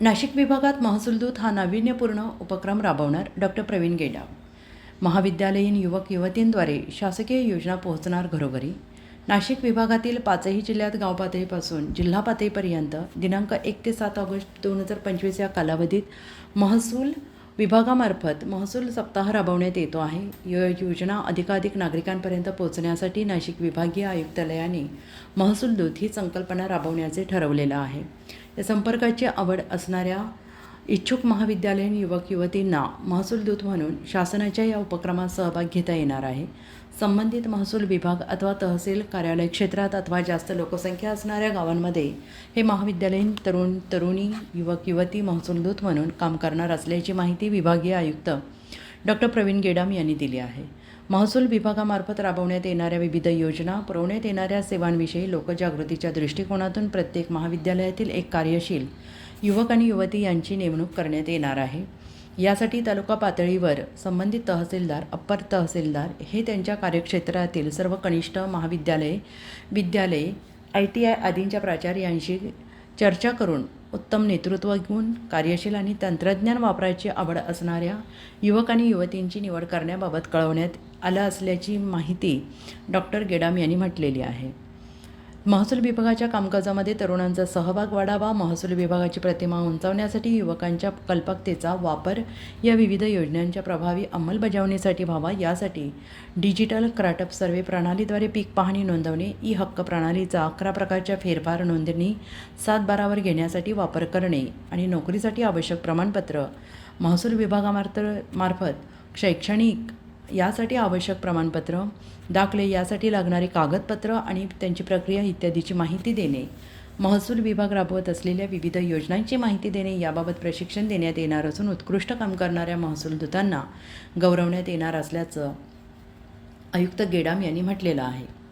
नाशिक विभागात महसूल दूत हा नाविन्यपूर्ण उपक्रम राबवणार डॉक्टर प्रवीण गेडा. महाविद्यालयीन युवक युवतींद्वारे शासकीय योजना पोहोचणार घरोघरी. नाशिक विभागातील पाचही जिल्ह्यात गाव पातळीपासून जिल्हा पातळीपर्यंत दिनांक एक ते सात ऑगस्ट दोन हजार पंचवीस या कालावधीत महसूल विभागामार्फत महसूल सप्ताह राबवण्यात येतो आहे. यो योजना अधिकाधिक नागरिकांपर्यंत पोहोचण्यासाठी नाशिक विभागीय आयुक्तालयाने महसूल दूत ही संकल्पना राबवण्याचे ठरवलेलं आहे. या संपर्काची आवड असणाऱ्या इच्छुक महाविद्यालयीन युवक युवतींना महसूल दूत म्हणून शासनाच्या या उपक्रमात सहभाग घेता येणार आहे. संबंधित महसूल विभाग अथवा तहसील कार्यालय क्षेत्रात अथवा जास्त लोकसंख्या असणाऱ्या गावांमध्ये हे महाविद्यालयीन तरुण तरुणी युवक युवती महसूल दूत म्हणून काम करणार असल्याची माहिती विभागीय आयुक्त डॉक्टर प्रवीण गेडाम यांनी दिली आहे. महसूल विभागामार्फत राबवण्यात येणाऱ्या विविध योजना पुरवण्यात येणाऱ्या सेवांविषयी लोकजागृतीच्या दृष्टिकोनातून प्रत्येक महाविद्यालयातील एक कार्यशील युवक आणि युवती यांची नेमणूक करण्यात येणार आहे. यासाठी तालुका पातळीवर संबंधित तहसीलदार अप्पर तहसीलदार हे त्यांच्या कार्यक्षेत्रातील सर्व कनिष्ठ महाविद्यालये विद्यालये आय टी आय आदींच्या प्राचार्यांशी चर्चा करून उत्तम नेतृत्व घेऊन कार्यशील आणि तंत्रज्ञान वापरायची आवड असणाऱ्या युवक आणि युवतींची निवड करण्याबाबत कळवण्यात आलं असल्याची माहिती डॉक्टर गेडाम यांनी म्हटलेली आहे. महसूल विभागाच्या कामकाजामध्ये तरुणांचा सहभाग वाढावा महसूल विभागाची प्रतिमा उंचावण्यासाठी युवकांच्या कल्पकतेचा वापर या विविध योजनांच्या प्रभावी अंमलबजावणीसाठी व्हावा यासाठी डिजिटल क्राटअप सर्वे प्रणालीद्वारे पीक पाहणी नोंदवणे ई हक्क प्रणालीचा अकरा प्रकारच्या फेरफार नोंदणी सात बारावर घेण्यासाठी वापर करणे आणि नोकरीसाठी आवश्यक प्रमाणपत्र महसूल विभागामार्फत मार्फत शैक्षणिक यासाठी आवश्यक प्रमाणपत्र दाखले यासाठी लागणारी कागदपत्र आणि त्यांची प्रक्रिया इत्यादीची माहिती देणे. महसूल विभाग राबवत असलेल्या विविध योजनांची माहिती देणे याबाबत प्रशिक्षण देण्यात येणार असून उत्कृष्ट काम करणाऱ्या महसूल दूतांना गौरवण्यात येणार असल्याचं आयुक्त गेडाम यांनी म्हटलेलं आहे.